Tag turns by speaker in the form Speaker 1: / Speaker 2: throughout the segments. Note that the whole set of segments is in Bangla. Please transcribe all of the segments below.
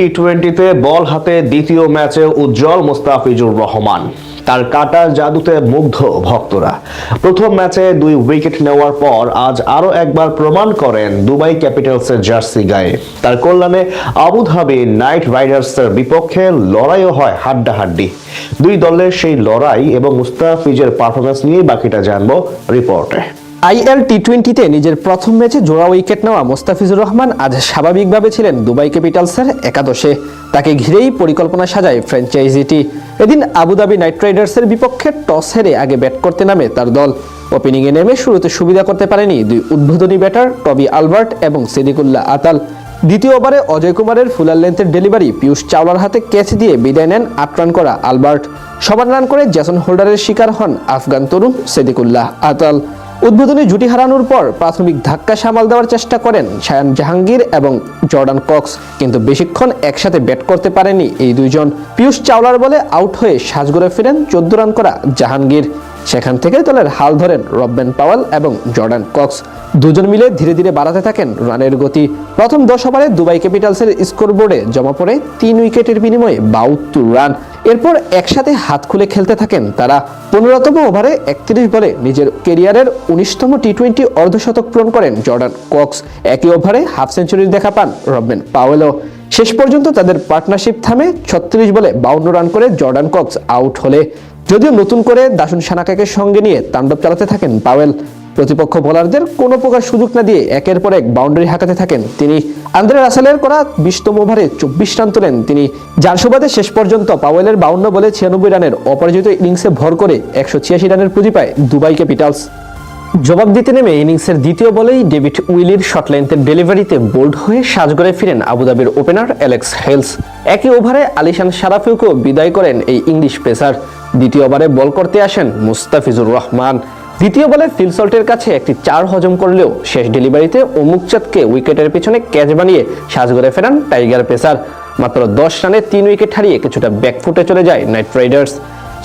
Speaker 1: টি টোয়েন্টিতে বল হাতে দ্বিতীয় ম্যাচে উজ্জ্বল মোস্তাফিজুর রহমান। তার কাটার জাদুতে মুগ্ধ ভক্তরা। প্রথম ম্যাচে দুই উইকেট নেওয়ার পর আজ আরও একবার প্রমাণ করেন দুবাই ক্যাপিটালসের জার্সি গায়ে। তার কল্যাণে আবুধাবি নাইট রাইডার্সের বিপক্ষে লড়াইও হয় হাড্ডাহাড্ডি। দুই দলের সেই লড়াই এবং মুস্তাফিজের পারফরমেন্স নিয়ে বাকিটা জানব রিপোর্টে
Speaker 2: আইএল টি টোয়েন্টিতে নিজের প্রথম ম্যাচে জোড়া উইকেট নেওয়া মোস্তাফিজুর রহমান আজ স্বাভাবিকভাবে ছিলেন দুবাই ক্যাপিটালসের একাদশে। তাকে ঘিরেই পরিকল্পনা সাজায় ফ্র্যাঞ্চাইজিটি। এদিন আবুধাবি নাইট রাইডার্সের বিপক্ষে টস হেরে আগে ব্যাট করতে নামে তার দল। ওপেনিংয়ে নেমে শুরুতে সুবিধা করতে পারেনি দুই উদ্বোধনী ব্যাটার টবি আলবার্ট এবং সিদ্দিকুল্লাহ আতাল। দ্বিতীয় ওভারে অজয় কুমারের ফুলার লেন্থের ডেলিভারি পিয়ুষ চাওলার হাতে ক্যাচ দিয়ে বিদায় নেন আট রান করা আলবার্ট। সমান রান করে জ্যাসন হোল্ডারের শিকার হন আফগান তরুণ সেদিকুল্লাহ আতাল। উদ্বোধনী জুটি হারানোর পর প্রাথমিক ধাক্কা সামাল দেওয়ার চেষ্টা করেন শায়ান জাহাঙ্গীর এবং জর্ডান কক্স। কিন্তু বেশিক্ষণ একসাথে ব্যাট করতে পারেনি এই দুইজন। পিয়ুষ চাওলার বলে আউট হয়ে সাজগড়ে ফিরেন চোদ্দ রান করা জাহাঙ্গীর। সেখান থেকে দলের হাল ধরেন রববেন পাওয়াল এবং জর্ডান কক্স। দুজন মিলে ধীরে ধীরে বাড়াতে থাকেন রানের গতি। প্রথম দশ ওভারে দুবাই ক্যাপিটালসের স্কোরবোর্ডে জমা পড়ে তিন উইকেটের বিনিময়ে বাউত্তর রান। এরপর একসাথে হাত খুলে খেলতে থাকেন তারা। পনেরোতম ওভারে একত্রিশ বলে নিজের কেরিয়ারের উনিশতম টি টোয়েন্টি অর্ধশতক পূরণ করেন জর্ডান কক্স। একই ওভারে হাফ সেঞ্চুরির দেখা পান রববেন পাওয়েলও। শেষ পর্যন্ত তাদের পার্টনারশিপ থামে ছত্রিশ বলে বাউন্ন রান করে জর্ডান কক্স আউট হলে। যদিও নতুন করে দাসুন সানাকাকে সঙ্গে নিয়ে তাণ্ডব চালাতে থাকেন পাওয়েল, প্রতিপক্ষ বোলারদের কোনো প্রকার সুযোগ না দিয়ে একের পর এক বাউন্ডারি হাঁকাতে থাকেন তিনি। আন্দ্রে রাসেলের করা বিশতম ওভারে চব্বিশ রান তোলেন তিনি। যার সুবাদে শেষ পর্যন্ত পাওয়েলের বাউন্ন বলে ছিয়ানব্বই রানের অপরাজিত ইনিংসে ভর করে একশো ছিয়াশি রানের পুঁজি পায় দুবাই ক্যাপিটালস জবাব দিতে নেমে ইনিংসের দ্বিতীয় বলেই ডেভিড উইলির শর্ট লেন্থের ডেলিভারিতে বোল্ড হয়ে সাজগড়ে ফিরেন আবুধাবির ওপেনার অ্যালেক্স হেলস। একই ওভারে আলিশান সারাফিউকেও বিদায় করেন এই ইংলিশ পেসার। দ্বিতীয় ওভারে বল করতে আসেন মুস্তাফিজুর রহমান। দ্বিতীয় বলে ফিলসল্টের কাছে একটি চার হজম করলেও শেষ ডেলিভারিতে অমুকচাঁদকে উইকেটের পিছনে ক্যাচ বানিয়ে সাজগড়ে ফেরান টাইগার পেসার। মাত্র দশ রানে তিন উইকেট হারিয়ে কিছুটা ব্যাকফুটে চলে যায় নাইট রাইডার্স।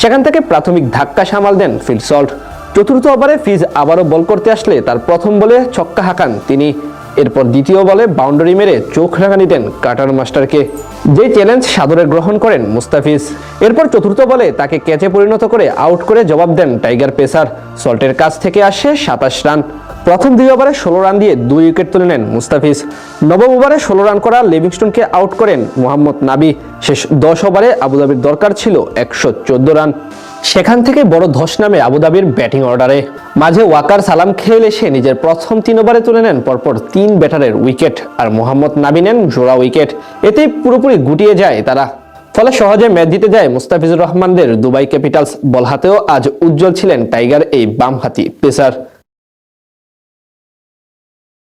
Speaker 2: সেখান থেকে প্রাথমিক ধাক্কা সামাল দেন ফিলসল্ট চতুর্থ ওভারে ফিজ আবারও বল করতে আসলে তার প্রথম বলে ছক্কা হাঁকান তিনি। এরপর দ্বিতীয় বলে বাউন্ডারি মেরে চোখ রাঙানি দেন কাটার মাস্টারকে। যে চ্যালেঞ্জ সাদরে গ্রহণ করেন মুস্তাফিজ। এরপর চতুর্থ বলে তাকে ক্যাচে পরিণত করে আউট করে জবাব দেন টাইগার পেসার। সল্টের কাছ থেকে আসে সাতাশ রান। প্রথম দুই ওভারে ষোলো রান দিয়ে দুই উইকেট তুলে নেন মুস্তাফিজ। নবম ওভারে ষোলো রান করা লিভিংস্টনকে আউট করেন মোহাম্মদ নাবি। শেষ দশ ওভারে আবুধাবির দরকার ছিল একশো চোদ্দ রান। সেখান থেকে বড় ধস নামে আবুধাবির ব্যাটিং অর্ডারে। মাঝে ওয়াকার সালাম খেল এসে নিজের প্রথম তিন ওভারে তুলে নেন, পরপর তিন ব্যাটারের উইকেট। আর মোহাম্মদ নাবি নেন জোড়া উইকেট। এতেই পুরোপুরি গুটিয়ে যায় তারা। ফলে সহজে ম্যাচ জিতে যায় মুস্তাফিজুর রহমানদের দুবাই ক্যাপিটালস। বল হাতেও আজ উজ্জ্বল ছিলেন টাইগার, এই বামহাতি পেসার।